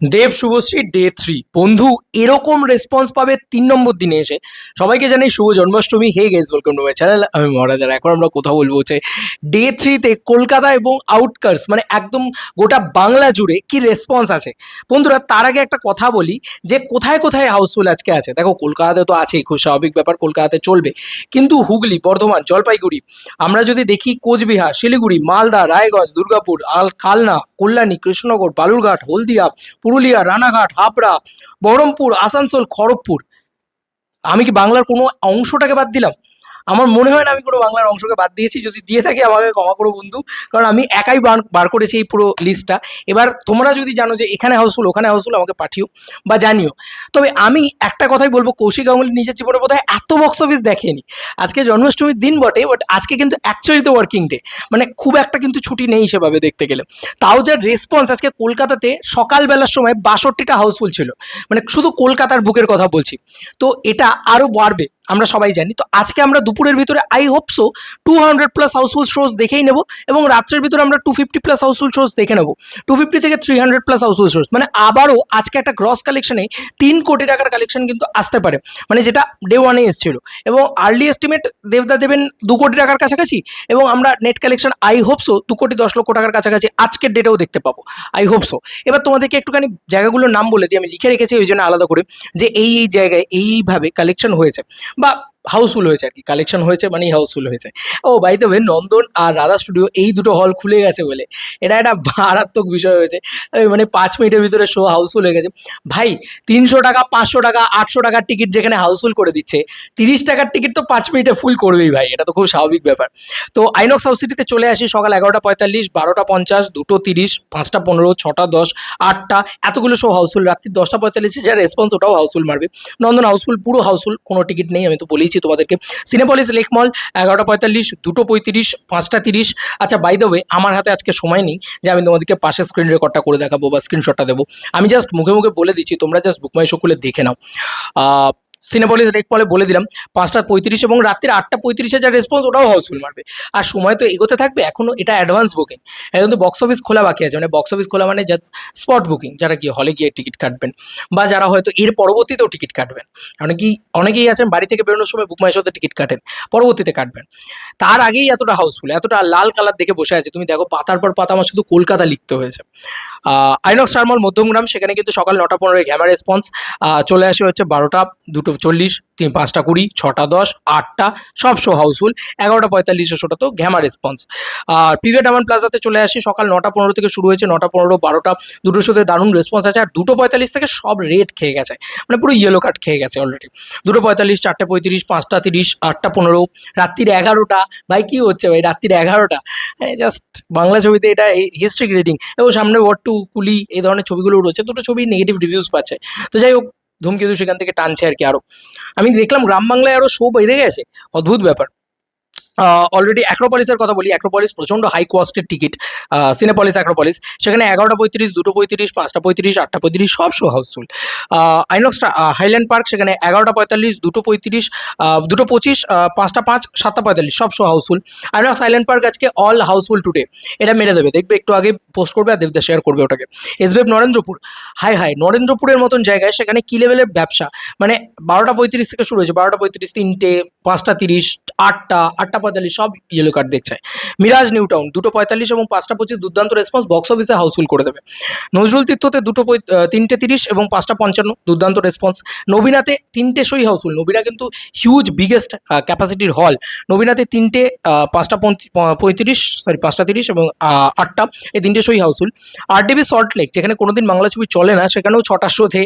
দেব Subhashree day three বন্ধু, এরকম response পাবে তিন নম্বর দিনে এসে। সবাইকে জানাই শুভ Janmashtami. Hey guys welcome to my channel আমি মহারাজার এখন আমরা কথা বলব হচ্ছে ডে থ্রিতে কলকাতা এবং আউটকার্স মানে একদম গোটা বাংলা জুড়ে কি রেসপন্স আছে। বন্ধুরা, তার আগে একটা কথা বলি যে কোথায় কোথায় হাউসফুল আজকে আছে। দেখো, কলকাতাতে তো আছেই, খুব স্বাভাবিক ব্যাপার, কলকাতাতে চলবে। কিন্তু হুগলি, বর্ধমান, জলপাইগুড়ি, আমরা যদি দেখি কোচবিহার, শিলিগুড়ি, মালদা, রায়গঞ্জ, দুর্গাপুর, আল, কালনা, কল্যাণী, কৃষ্ণনগর, বালুরঘাট, হলদিয়া পুরুলিয়া রানাঘাট হাবড়া বহরমপুর আসানসোল খড়গপুর। আমি কি বাংলার কোনো অংশটাকে বাদ দিলাম? আমার মনে হয় না আমি কোনো বাংলার অংশকে বাদ দিয়েছি। যদি দিয়ে থাকি আমাকে ক্ষমা করো বন্ধু। কারণ আমি একাই বার করেছি এই পুরো লিস্টটা এবার তোমরা যদি জানো যে এখানে হাউসফুল, ওখানে হাউসফুল আমাকে পাঠিও বা জানিও। তবে আমি একটা কথাই বলব, কৌশিক গাঙ্গুলি নিজের জীবনে বোধহয় এত বক্স অফিস দেখেনি। আজকে জন্মাষ্টমীর দিন বটে বাট আজকে কিন্তু অ্যাকচুয়ালি তো ওয়ার্কিং ডে মানে খুব একটা কিন্তু ছুটি নেই সেভাবে দেখতে গেলে। তাও যার রেসপন্স আজকে কলকাতাতে সকালবেলার সময় বাষট্টিটা হাউসফুল ছিল। মানে শুধু কলকাতার বুকের কথা বলছি। তো এটা আরও বাড়বে। আমরা সবাই জানি। তো আজকে আমরা দুপুরের ভিতরে I hope so two hundred plus house full shows দেখেই নেব এবং রাত্রের ভিতরে আমরা two fifty plus house full shows দেখে নেব। টু ফিফটি থেকে three hundred plus house full shows মানে আবারও আজকে একটা গ্রস কালেকশনে তিন কোটি টাকার কালেকশন কিন্তু আসতে পারে মানে যেটা ডে ওয়ানে এসেছিল। এবং আর্লি এস্টিমেট দেবদা দেবেন দু কোটি টাকার কাছাকাছি এবং আমরা net collection I hope so দু কোটি দশ লক্ষ টাকার কাছাকাছি আজকের ডেটেও দেখতে পাবো। আই হোপ সো এবার তোমাদেরকে একটুখানি জায়গাগুলোর নাম বলে দিই, আমি লিখে রেখেছি, ওই জন্য আলাদা করে, যে এই এই জায়গায় এইভাবে কালেকশন হয়েছে। বা হাউসফুল হয়েছে আর কি কালেকশন হয়েছে মানেই হাউসফুল হয়েছে। ও বাই দ্য নন্দন আর রাধা স্টুডিও এই দুটো হল খুলে গেছে বলে। এটা একটা মারাত্মক বিষয় হয়েছে। মানে পাঁচ মিনিটের ভিতরে শো হাউসফুল হয়ে গেছে। ভাই, তিনশো টাকা, পাঁচশো টাকা, আটশো টাকার টিকিট যেখানে হাউসফুল করে দিচ্ছে, তিরিশ টাকার টিকিট তো পাঁচ মিনিটে ফুল করবেই ভাই, এটা তো খুব স্বাভাবিক ব্যাপার। তো আইনক্স হাউস সিটিতে চলে আসি সকাল এগারোটা পঁয়তাল্লিশ, বারোটা পঞ্চাশ, দুটো তিরিশ, পাঁচটা পনেরো, ছটা দশ, আটটা, এতগুলো শো হাউসফুল। রাত্রি দশটা পঁয়তাল্লিশে যা রেসপন্স ওটাও হাউসফুল মারবে। নন্দন হাউসফুল, পুরো হাউসফুল, কোনো টিকিট নেই, আমি তো বলেইছি তোমাদেরকে। সিনেপলিস লেক মল এগারোটা পঁয়তাল্লিশ, দুটো পঁয়ত্রিশ, পাঁচটা তিরিশ। আচ্ছা বাই দ্য ওয়ে আমার হাতে আজকে সময় নেই যে আমি তোমাদেরকে পাশে স্ক্রিন রেকর্ডটা করে দেখাবো বা স্ক্রিনশটটা দেবো। আমি জাস্ট মুখে মুখে বলে দিচ্ছি, তোমরা জাস্ট বুকমাই শো খুলে দেখে নাও। সিনেপলিস রেক মলে বলে দিলাম পাঁচটা পঁয়ত্রিশ এবং রাত্রির আটটা পঁয়ত্রিশে যা রেসপন্স ওটাও হাউসফুল মারবে। আর সময় তো এগোতে থাকবে এখনও এটা অ্যাডভান্স বুকিং এটা কিন্তু বক্স অফিস খোলা বাকি আছে মানে বক্স অফিস খোলা মানে জাস্ট স্পট বুকিং যারা গিয়ে হলে গিয়ে টিকিট কাটবেন, বা যারা হয়তো এর পরবর্তীতেও টিকিট কাটবেন। অনেকেই অনেকেই আছেন বাড়ি থেকে বেরোনোর সময় বুকমাই শোতে টিকিট কাটেন, পরবর্তীতে কাটবেন। তার আগেই এতটা হাউসফুল এতটা লাল কালার দেখে বসে আছে। তুমি দেখো পাতার পর পাতা আমার শুধু কলকাতা লিখতে হয়েছে। আইনক্স টার্মল মধ্যমগ্রাম, সেখানে কিন্তু সকাল নটা পনেরোয় ঘ্যামা রেসপন্স চলে আসে হচ্ছে বারোটা, দুটো চল্লিশ, তিন পাঁচটা কুড়ি, ছটা দশ, আটটা, সব শো হাউসফুল এগারোটা পঁয়তাল্লিশে শোটা তো ঘ্যামা রেসপন্স আর পিভিএ ডায়মন্ড প্লাজাতে চলে আসি, সকাল নটা পনেরো থেকে শুরু হয়েছে, নটা পনেরো, বারোটা দুটো শোতে দারুণ রেসপন্স আছে। আর দুটো পঁয়তাল্লিশ থেকে সব রেড খেয়ে গেছে মানে পুরো ইয়েলো কার্ড খেয়ে গেছে অলরেডি দুটো পঁয়তাল্লিশ, চারটে পঁয়ত্রিশ, পাঁচটা তিরিশ, আটটা পনেরো, রাত্রির এগারোটা। ভাই, কী হচ্ছে ভাই? রাত্রির এগারোটা? জাস্ট বাংলা ছবিতে এটা এই হিস্ট্রি রেটিং এবং সামনে ওয়ার টু কুলি, এই ধরনের ছবিগুলো রয়েছে। দুটো ছবি নেগেটিভ রিভিউজ পাচ্ছে। তো যাই হোক ধূমকেতু সেখান থেকে টানছে আর কি আরও আমি দেখলাম গ্রাম বাংলায় আরও শো বেড়ে গেছে। অদ্ভুত ব্যাপার। অলরেডি অ্যাক্রোপলিসের কথা বলি। অ্যাক্রোপলিস প্রচণ্ড হাই কস্টের টিকিট সিনেপলিস অ্যাক্রোপলিস সেখানে এগারোটা পঁয়ত্রিশ, দুটো পঁয়ত্রিশ, পাঁচটা পঁয়ত্রিশ, আটটা পঁয়ত্রিশ, সব শো হাউসফুল আইনক্সটা হাইল্যান্ড পার্ক সেখানে এগারোটা পঁয়তাল্লিশ, দুটো পঁয়ত্রিশ দুটো পঁচিশ পাঁচটা পাঁচ, সাতটা পঁয়তাল্লিশ, সব show house full INOX Highland park আজকে অল হাউসফুল টুডে এটা মেরে দেবে। দেখবে, একটু আগে পোস্ট করবে আর দেবদা শেয়ার করবে ওটাকে। এসবিএফ নরেন্দ্রপুর হাই হাই নরেন্দ্রপুরের মতন জায়গায় সেখানে কি লেভেলের ব্যবসা? মানে বারোটা পঁয়ত্রিশ থেকে শুরু হয়েছে। বারোটা পঁয়ত্রিশ তিনটে পাঁচটা তিরিশ, আটটা আটটা পঁয়তাল্লিশ, সব ইয়েলো কার্ড দেখছে। মিরাজ নিউ টাউন দুটো পঁয়তাল্লিশ এবং পাঁচটা পঁচিশ দুর্দান্ত রেসপন্স বক্স অফিসে হাউসফুল করে দেবে। নজরুল তীর্থতে দুটো তিনটে তিরিশ এবং পাঁচটা পঞ্চান্ন, দুর্দান্ত রেসপন্স নবীনাতে তিনটে সই হাউসফুল নবীনা কিন্তু হিউজ বিগেস্ট ক্যাপাসিটির হল নবীনাতে তিনটে পাঁচটা পঁয়ত্রিশ- সরি পাঁচটা তিরিশ এবং আটটা এই তিনটে সই house full R DB Salt Lake যেখানে কোনোদিন বাংলা ছবি চলে না, সেখানেও ছটা শোতে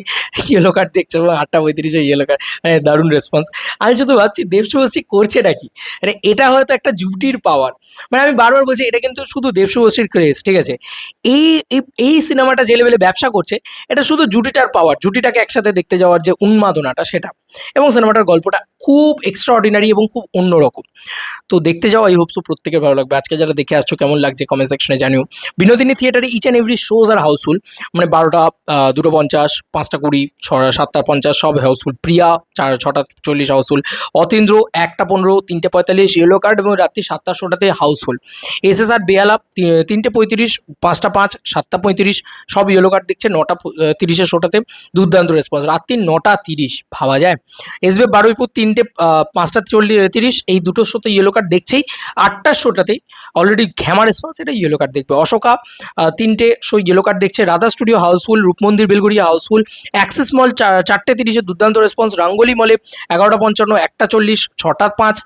ইয়েলো কার্ড দেখছে, এবং আটটা পঁয়ত্রিশে ইয়েলো কার্ড মানে দারুণ রেসপন্স আমি শুধু ভাবছি, দেব শুভশ্রী করছে নাকি? মানে এটা হয়তো একটা জুটির পাওয়ার মানে আমি বারবার বলছি, এটা কিন্তু শুধু দেব শুভশ্রীর ক্রেজ ঠিক আছে? এই, এই- সিনেমাটা যে লেভেলে ব্যবসা করছে, এটা শুধু জুটিটার পাওয়ার জুটিটাকে একসাথে দেখতে যাওয়ার যে উন্মাদনাটা সেটা। এবং সিনেমাটার গল্পটা খুব এক্সট্রা অর্ডিনারি এবং খুব অন্যরকম। তো দেখতে যাওয়া এই হোপসো প্রত্যেকের ভালো লাগবে। আজকে যারা দেখে আসছো, কেমন লাগছে কমেন্ট সেকশনে জানিও। বিনোদিনী থিয়েটারে ইচ অ্যান্ড এভরি শোজ আর হাউসফুল মানে বারোটা দুটো পঞ্চাশ, পাঁচটা কুড়ি সাতটা পঞ্চাশ, সব হাউসফুল প্রিয়া, চার, ছটা, চল্লিশ হাউসফুল অতীন্দ্র একটা পনেরো, তিনটে পঁয়তাল্লিশ ইয়েলো কার্ড এবং রাত্রি সাতটা শোটাতে house full S S R Behala তিনটে পঁয়ত্রিশ, পাঁচটা পাঁচ, সাতটা পঁয়ত্রিশ, সব ইয়েলো কার্ড দেখছে নটা তিরিশের শোটাতে দুর্দান্ত রেসপন্স রাত্রি নটা তিরিশ, ভাবা যায়। এসবে বারুইপুর তিনটে পাঁচটা চল্লিশ তিরিশ, এই দুটোর শোতে ইয়েলো কার্ড দেখছেই। আটটার শোটাতেই অলরেডি ঘ্যামা রেসপন্স এটা ইয়েলো কার্ড দেখবে। অশোকা তিনটে শো ইয়েলো কার্ড দেখছে। Radha studio house full Rupmandir, Belgharia house full Axis mall চারটে তিরিশে দুর্দান্ত রেসপন্স রাঙ্গলি মলে এগারোটা পঞ্চান্ন, একটা চল্লিশ ছটা পাঁচ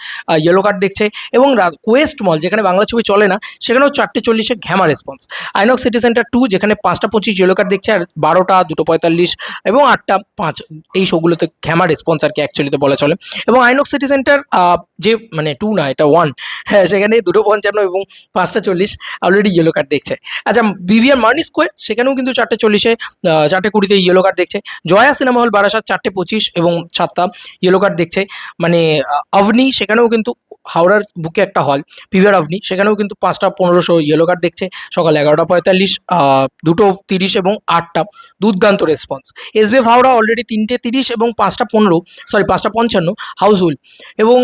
ইয়েলো কার্ড দেখছে এবং কোয়েস্ট মল যেখানে বাংলা ছবি চলে না, সেখানেও চারটে চল্লিশে ঘ্যামা response INOX city centre two যেখানে পাঁচটা পঁচিশ ইয়েলো কার্ড দেখছে আর বারোটা, দুটো পঁয়তাল্লিশ এবং আটটা পাঁচ, এই শোগুলোতে ঘ্যামা রেসপন্স আর কি অ্যাকচুয়ালিতে বলা চলে। এবং আইনক্স সিটি সেন্টার যে মানে টু না, এটা ওয়ান হ্যাঁ সেখানে দুটো পঞ্চান্ন এবং পাঁচটা চল্লিশ অলরেডি ইয়েলো কার্ড দেখছে। আচ্ছা বিভিআর মার্নি স্কোয়ার সেখানেও কিন্তু চারটে চল্লিশে চারটে কুড়িতে ইয়েলো কার্ড দেখছে। জয়া সিনেমা হল বারাসাত, চারটে পঁচিশ এবং সাতটা ইয়েলো কার্ড দেখছে। মানে আহ, অভনি সেখানেও কিন্তু হাওড়ার বুকে একটা হল পিভিআর অভনি সেখানেও কিন্তু পাঁচটা পনেরোশো ইয়েলো কার্ড দেখছে। সকাল এগারোটা পঁয়তাল্লিশ দুটো তিরিশ এবং আটটা। দুর্দান্ত রেসপন্স এসবিএফ হাওড়া অলরেডি তিনটে তিরিশ এবং পাঁচটা পনেরো সরি পাঁচটা পঞ্চান্ন হাউসফুল এবং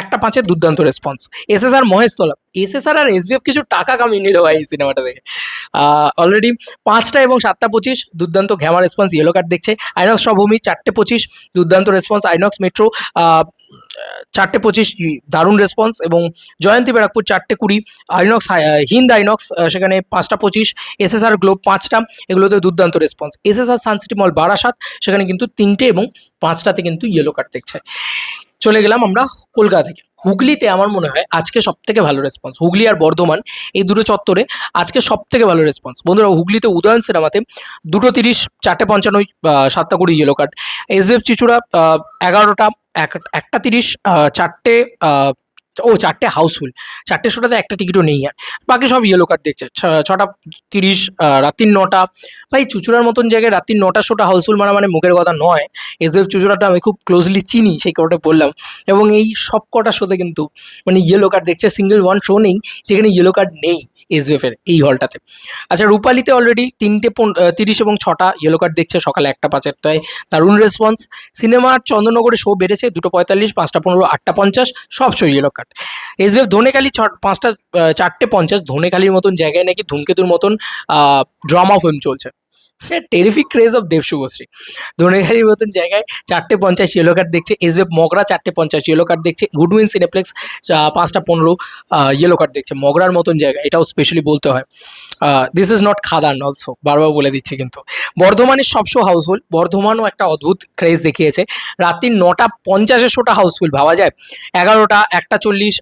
একটা পাঁচের দুর্দান্ত রেসপন্স এসএসআর মহেশতলা। এসএসআর আর এসবিএফ কিছু টাকা কামিয়ে নিল ভাই এই সিনেমাটা দেখে। অলরেডি পাঁচটা এবং সাতটা পঁচিশ, দুর্দান্ত ঘ্যামা রেসপন্স ইয়েলো কার্ড দেখছে। আইনক্স সবভূমি, চারটে পঁচিশ, দুর্দান্ত রেসপন্স আইনক্স মেট্রো চারটে পঁচিশ দারুণ রেসপন্স এবং জয়ন্তী ব্যারাকপুর চারটে কুড়ি, আইনক্স হিন্দ আইনক্স সেখানে পাঁচটা পঁচিশ, এসএসআর গ্লোব পাঁচটা এগুলোতে দুর্দান্ত response SSR Suncity mall Barasat সেখানে কিন্তু তিনটে এবং পাঁচটাতে কিন্তু ইয়েলো কার্ড দেখছে। চলে গেলাম আমরা কলকাতা থেকে। হুগলিতে আমার মনে হয় আজকে সব থেকে ভালো রেসপন্স হুগলি আর বর্ধমান, এই দুটো চত্বরে আজকে সব থেকে ভালো রেসপন্স বন্ধুরা, হুগলিতে উদয়ন সিনেমাতে দুটো তিরিশ, চারটে পঞ্চান্নই সাতটা কুড়ি yellow card S F Chuchura এগারোটা, এক- একটা তিরিশ চারটে ও, চারটে হাউসফুল চারটে শোটাতে একটা টিকিটও নেই আর। বাকি সব ইয়েলো কার্ড দেখছে। ছটা তিরিশ রাত্রির নটা। ভাই, চুচুড়ার মতন জায়গায় রাত্রির নটা শোটা হাউসফুল মারা মানে মুখের কথা নয়। এসবিএফ চুচুড়াটা আমি খুব ক্লোজলি চিনি, সেই কারণে বললাম। এবং এই সব কটা শোতে কিন্তু মানে ইয়েলো কার্ড দেখছে সিঙ্গেল ওয়ান শো নেই, যেখানে ইয়েলো কার্ড নেই এসবিএফ এর এই হলটাতে আচ্ছা রূপালিতে অলরেডি তিনটে তিরিশ এবং ছটা ইয়েলো কার্ড দেখছে সকালে একটা পাঁচের তাই দারুণ রেসপন্স সিনেমার চন্দননগরে শো বেড়েছে, দুটো পঁয়তাল্লিশ, পাঁচটা পনেরো, আটটা পঞ্চাশ, সব show yellow card SVF Dhanekhali ছ পাঁচটা চারটে পঞ্চাশ ধনেখালির মতন জায়গায় নাকি ধূমকেতুর মতন ড্রামা ফিল্ম চলছে। Terrific craze of Dev Subhashree ধনেখালির মতন জায়গায় চারটে পঞ্চাশ ইয়েলো কার্ড দেখছে এসবিএফ মগরা চারটে পঞ্চাশ ইয়েলো কার্ড দেখছে গুডউইন সিনেপ্লেক্স পাঁচটা পনেরো ইয়েলো কার্ড দেখছে, মগরার মতন জায়গা, এটাও স্পেশালি বলতে হয়। This is not Khadaan also বারবার বলে দিচ্ছে কিন্তু। বর্ধমানের সব শো হাউসফুল বর্ধমানও একটা অদ্ভুত ক্রেজ দেখিয়েছে। রাত্রি নটা পঞ্চাশের শোটা হাউসফুল ভাবা যায়? এগারোটা, একটা চল্লিশ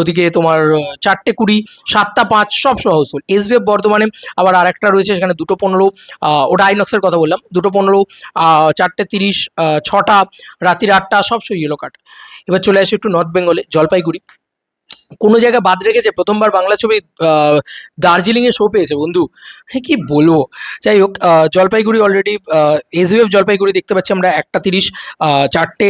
ওদিকে তোমার চারটে কুড়ি, সাতটা পাঁচ, সব শো হাউসফুল এসবিএফ বর্ধমানে আবার আর একটা রয়েছে, সেখানে দুটো পনেরো ওটা আইনক্সের কথা বললাম। দুটো পনেরো চারটে তিরিশ ছটা রাত্রির আটটা, সব সই ইয়েলো কাট এবার চলে আসি একটু নর্থ বেঙ্গলে জলপাইগুড়ি। কোনো জায়গায় বাদ রেখেছে, প্রথমবার বাংলা ছবি দার্জিলিংয়ে শো পেয়েছে বন্ধু। হ্যাঁ কী বলব? যাই হোক জলপাইগুড়ি অলরেডি এসবিএফ জলপাইগুড়ি দেখতে পাচ্ছি আমরা, একটা তিরিশ চারটে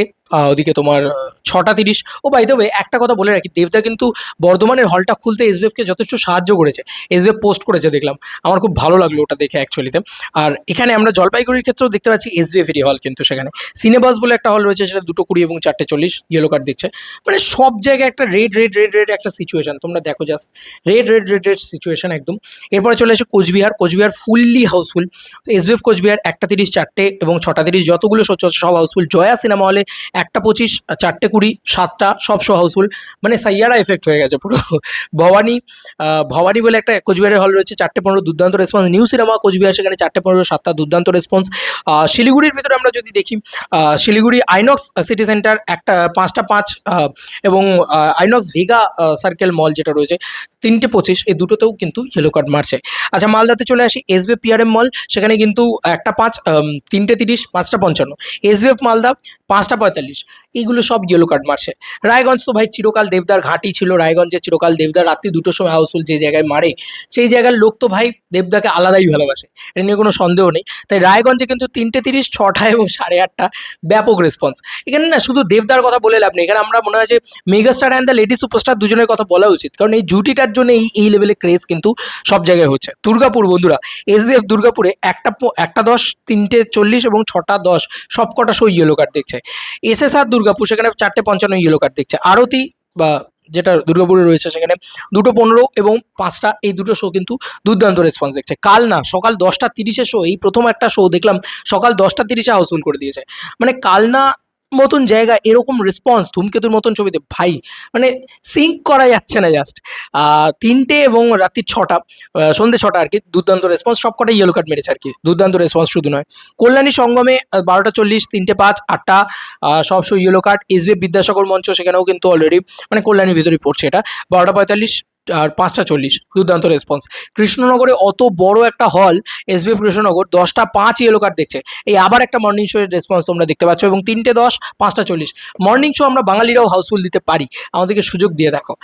ওদিকে তোমার ছটা তিরিশ। ও বাই দ্য একটা কথা বলে রাখি, দেবদা কিন্তু বর্ধমানের হলটা খুলতে এসবিএফকে যথেষ্ট সাহায্য করেছে। এসবিএফ পোস্ট করেছে, দেখলাম। আমার খুব ভালো লাগল ওটা দেখে অ্যাকচুয়ালিতে আর এখানে আমরা জলপাইগুড়ির ক্ষেত্রেও দেখতে পাচ্ছি এসবিএফেরই হল কিন্তু সেখানে। সিনেবাস বলে একটা হল রয়েছে, সেটা দুটো কুড়ি এবং চারটে চল্লিশ ইয়েলো কার্ড দিচ্ছে মানে সব জায়গায় একটা রেড রেড রেড রেড একটা সিচুয়েশন তোমরা দেখো just red red red red situation একদম। এরপরে চলে আসে Cooch Behar. Cooch Behar fully house full SVF Cooch Behar, একটা তিরিশ, চারটে এবং ছটা তিরিশ, যতগুলো সব হাউসফুল জয়া সিনেমা হলে একটা পঁচিশ, চারটে কুড়ি, সাতটা, সব শো হাউসফুল মানে সাইয়ারা এফেক্ট হয়ে গেছে পুরো। ভবানী ভবানী বলে একটা কোচবিহারের হল রয়েছে, চারটে পনেরো দুর্দান্ত রেসপন্স নিউ সিনেমা, কোচবিহার, সেখানে চারটে পনেরো, সাতটা দুর্দান্ত রেসপন্স শিলিগুড়ির ভিতরে আমরা যদি দেখি শিলিগুড়ি আইনক্স সিটি সেন্টার একটা, পাঁচটা পাঁচ এবং আইনক্স ভিগা সার্কেল মল যেটা রয়েছে, তিনটে পঁচিশ, এই দুটোতেও কিন্তু ইয়েলো কার্ড মারছে। আচ্ছা মালদাতে চলে আসি এসবি পিআরএম মল সেখানে কিন্তু একটা পাঁচ তিনটে তিরিশ, পাঁচটা পঞ্চান্ন। এসবিএফ মালদা, পাঁচটা পঁয়তাল্লিশ। পঁয়তাল্লিশ এইগুলো সব ইয়েলো কার্ড মারছে। রায়গঞ্জ তো ভাই চিরকাল দেবদার ঘাঁটি ছিল। রায়গঞ্জে চিরকাল দেবদার। রাত্রি দুটোর সময় হাউসফুল যে জায়গায় মারে, সেই জায়গার লোক তো ভাই দেবদাকে আলাদাই ভালোবাসে। এটা নিয়ে কোনো সন্দেহ নেই। তাই রায়গঞ্জে কিন্তু তিনটে তিরিশ ছটা এবং সাড়ে আটটা ব্যাপক রেসপন্স এখানে না শুধু দেবদার কথা বলে লাভ নেই। এখানে আমরা মনে হয় যে megastar and the lady superstar দুজনের কথা বলা উচিত। কারণ এই জুটিটার জন্য এই এই লেভেলে ক্রেজ কিন্তু সব জায়গায় হচ্ছে। দুর্গাপুর বন্ধুরা এস এসবিএফ দুর্গাপুরে একটা একটা দশ, তিনটে চল্লিশ এবং ছটা দশ সব কটা শো ইয়েলো কার্ড দেখছে। এসএসআর দুর্গাপুর, সেখানে চারটে পঞ্চান্ন ইয়েলো কার্ড দেখছে। আরতি বা যেটা দুর্গাপুরে রয়েছে, সেখানে দুটো পনেরো এবং পাঁচটা, এই দুটো শো কিন্তু দুর্দান্ত রেসপন্স দেখছে। কাল না, সকাল দশটা তিরিশে শো এই প্রথম একটা শো দেখলাম, সকাল দশটা তিরিশে হাউসফুল করে দিয়েছে। মানে কাল না মতন জায়গা, এরকম রেসপন্স ধূমকেতুর মতন ছবিতে, ভাই মানে সিঙ্ক করা যাচ্ছে না জাস্ট তিনটে এবং রাত্রি ছটা সন্ধ্যে ছটা আর কি, দুর্দান্ত রেসপন্স সব কটাই ইয়েলো কার্ড মেরেছে আর কি, দুর্দান্ত রেসপন্স শুধু নয়। কল্যাণী সঙ্গমে বারোটা চল্লিশ, তিনটে পাঁচ, আটটা সবসময় ইয়েলো কার্ড এসবি বিদ্যাসাগর মঞ্চ, সেখানেও কিন্তু অলরেডি মানে কল্যাণীর ভিতরেই পড়ছে এটা। বারোটা পঁয়তাল্লিশ আর পাঁচটা চল্লিশ দুর্দান্ত রেসপন্স কৃষ্ণনগরে অত বড় একটা হল এসবি কৃষ্ণনগর দশটা পাঁচ ইয়েলো কার্ড দেখছে। এই আবার একটা মর্নিং শো এর রেসপন্স তোমরা দেখতে পাচ্ছ এবং তিনটে দশ পাঁচটা চল্লিশ। মর্নিং শো আমরা বাঙালিরাও হাউসফুল দিতে পারি। আমাদেরকে সুযোগ দিয়ে দেখো।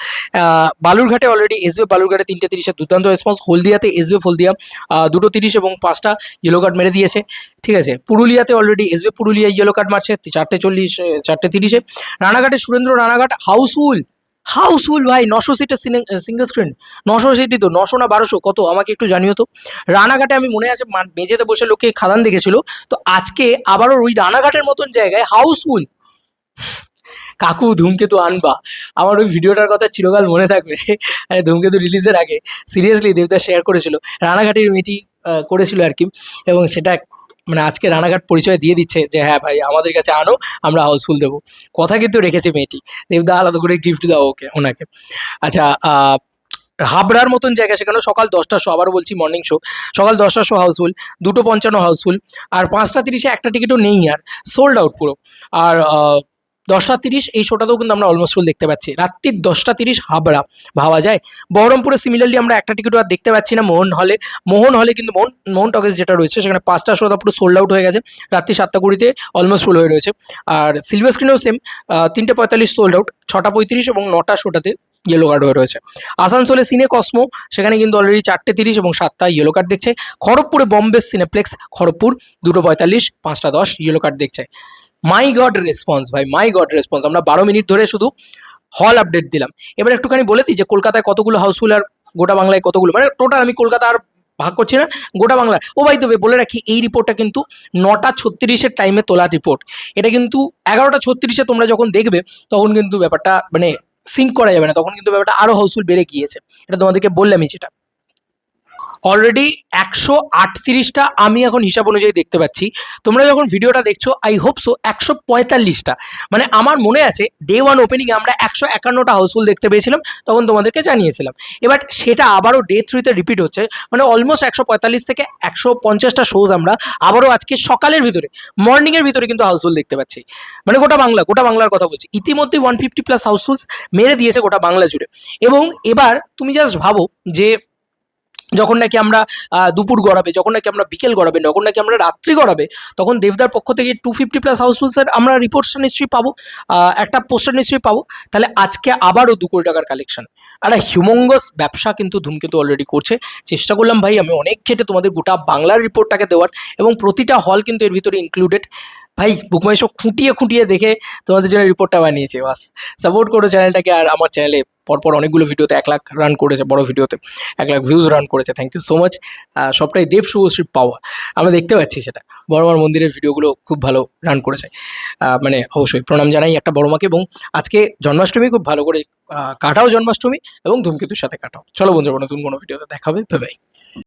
বালুরঘাটে অলরেডি এসবি বালুরঘাটে তিনটে তিরিশে দুর্দান্ত রেসপন্স হলদিয়াতে এসবি হলদিয়া আহ, দুটো তিরিশ এবং পাঁচটা ইয়েলো কার্ড মেরে দিয়েছে। ঠিক আছে? পুরুলিয়াতে already S SB Purulia yellow card মারছে চারটে চল্লিশ চারটে তিরিশে। রানাঘাটে সুরেন্দ্র রানাঘাট হাউসফুল হাউসফুল ভাই, নশো সিটের সিঙ্গেল স্ক্রিন নশো সিটি তো, নশো না বারোশো, কত? আমাকে একটু জানিও তো। রানাঘাটে আমি মনে আছে মেঝেতে বসে লোকে খাদান দেখেছিল। তো আজকে আবারও ওই রানাঘাটের মতন জায়গায় হাউসফুল। কাকু ধূমকেতু আনবা। আমার ওই ভিডিওটার কথা চিরকাল মনে থাকবে। আরে ধূমকেতু রিলিজের আগে। সিরিয়াসলি দেবদা শেয়ার করেছিল। রানাঘাটের মেয়েটি করেছিল আর কি। এবং সেটা মানে আজকে রানাঘাট পরিচয় দিয়ে দিচ্ছে যে হ্যাঁ ভাই, আমাদের কাছে আনো, আমরা হাউসফুল দেবো। কথা কিন্তু রেখেছে মেয়েটি। দেবদা, আলাদা করে গিফট দাও ওকে, ওনাকে। আচ্ছা হাবড়ার মতন জায়গা সেখানে সকাল দশটার শো আবার বলছি মর্নিং শো সকাল দশটার শো হাউসফুল, দুটো পঞ্চান্ন হাউসফুল, আর পাঁচটা তিরিশে একটা টিকিটও নেই আর সোল্ড আউট পুরো। আর দশটা তিরিশ এই শোটাতেও কিন্তু আমরা অলমোস্ট ফুল দেখতে পাচ্ছি। রাত্রির দশটা তিরিশ হাবড়া, ভাবা যায়। বহরমপুরে সিমিলারলি আমরা একটা টিকিটও আর দেখতে পাচ্ছি না মোহন হলে মোহন হলে কিন্তু মোহন মোহন টকেজ যেটা রয়েছে, সেখানে পাঁচটা শোটা পুরো সোল্ড আউট হয়ে গেছে। রাত্রি সাতটা কুড়িতে অলমোস্ট ফুল হয়ে রয়েছে। আর সিলভার স্ক্রিনেও সেম তিনটে পঁয়তাল্লিশ সোল্ড আউট ছটা পঁয়ত্রিশ এবং নটা শোটাতে ইয়েলো কার্ড হয়ে রয়েছে। আসানসোলে সিনে কসমো সেখানে কিন্তু অলরেডি চারটে তিরিশ এবং সাতটা ইয়েলো কার্ড দেখছে। খড়গপুরে বম্বে সিনেপ্লেক্স খড়গপুর, দুটো পঁয়তাল্লিশ, পাঁচটা দশ ইয়েলো কার্ড দেখছে। মাই গড রেসপন্স ভাই মাই গড রেসপন্স আমরা বারো মিনিট ধরে শুধু হল আপডেট দিলাম। এবার একটুখানি বলে দিই যে, কলকাতায় কতগুলো হাউসফুল আর গোটা বাংলায় কতগুলো? মানে টোটাল আমি কলকাতা আর ভাগ করছি না, গোটা বাংলার ও ভাই তবে বলে রাখি, এই রিপোর্টটা কিন্তু নটা ছত্রিশের টাইমে তোলা রিপোর্ট এটা কিন্তু এগারোটা ছত্রিশে তোমরা যখন দেখবে, তখন কিন্তু ব্যাপারটা মানে সিঙ্ক করা যাবে না। তখন কিন্তু ব্যাপারটা আরও হাউসফুল বেড়ে গিয়েছে। এটা তোমাদেরকে বললামই যেটা। অলরেডি একশো আটত্রিশটা আমি এখন হিসাব অনুযায়ী দেখতে পাচ্ছি। তোমরা যখন ভিডিওটা দেখছ আই হোপ সো একশো পঁয়তাল্লিশটা। মানে আমার মনে আছে ডে ওয়ান ওপেনিংয়ে আমরা একশো একান্নটা হাউসফুল দেখতে পেয়েছিলাম, তখন তোমাদেরকে জানিয়েছিলাম। এবার সেটা আবারও ডে থ্রিতে রিপিট হচ্ছে মানে অলমোস্ট একশো পঁয়তাল্লিশ থেকে একশো পঞ্চাশটা শোজ আমরা আবারও আজকে সকালের ভিতরে মর্নিংয়ের ভিতরে কিন্তু হাউসফুল দেখতে পাচ্ছি। মানে গোটা বাংলা, গোটা বাংলার কথা বলছি। ইতিমধ্যে ওয়ান ফিফটি প্লাস হাউসফুলস মেরে দিয়েছে গোটা বাংলা জুড়ে। এবং এবার তুমি জাস্ট ভাবো যে যখন নাকি আমরা দুপুর গড়াবে, যখন নাকি আমরা বিকেল গড়াবে, যখন নাকি আমরা রাত্রি গড়াবে, তখন দেবদার পক্ষ থেকে টু ফিফটি প্লাস হাউসফুলসের আমরা রিপোর্টসটা নিশ্চয়ই পাবো একটা পোস্টার নিশ্চয়ই পাবো। তাহলে আজকে আবারও দু কোটি টাকার কালেকশন একটা হিউমঙ্গস ব্যবসা কিন্তু ধূমকেতু অলরেডি করছে। চেষ্টা করলাম ভাই, আমি অনেক খেটে তোমাদের গোটা বাংলার রিপোর্টটাকে দেওয়ার এবং প্রতিটা হল কিন্তু এর ভিতরে ইনক্লুডেড ভাই বুকমাই শো খুঁটিয়ে খুঁটিয়ে দেখে তোমাদের জন্য রিপোর্টটা বানিয়েছে, বাস। সাপোর্ট করো চ্যানেলটাকে আর আমার চ্যানেলে পরপর অনেকগুলো ভিডিওতে এক লাখ রান করেছে, বড় ভিডিওতে। এক লাখ ভিউজ রান করেছে থ্যাংক ইউ সো মাচ সবটাই দেব শুভশ্রী পাওয়া আমরা দেখতে পাচ্ছি সেটা। বড় বড়মার মন্দিরের ভিডিওগুলো খুব ভালো রান করেছে। মানে অবশ্যই প্রণাম জানাই একটা বড় মাকে এবং আজকে জন্মাষ্টমী খুব ভালো করে কাটাও জন্মাষ্টমী এবং ধূমকেতুর সাথে কাটাও। চলো বন্ধুরা, নতুন কোনো ভিডিওতে দেখাবে ভাই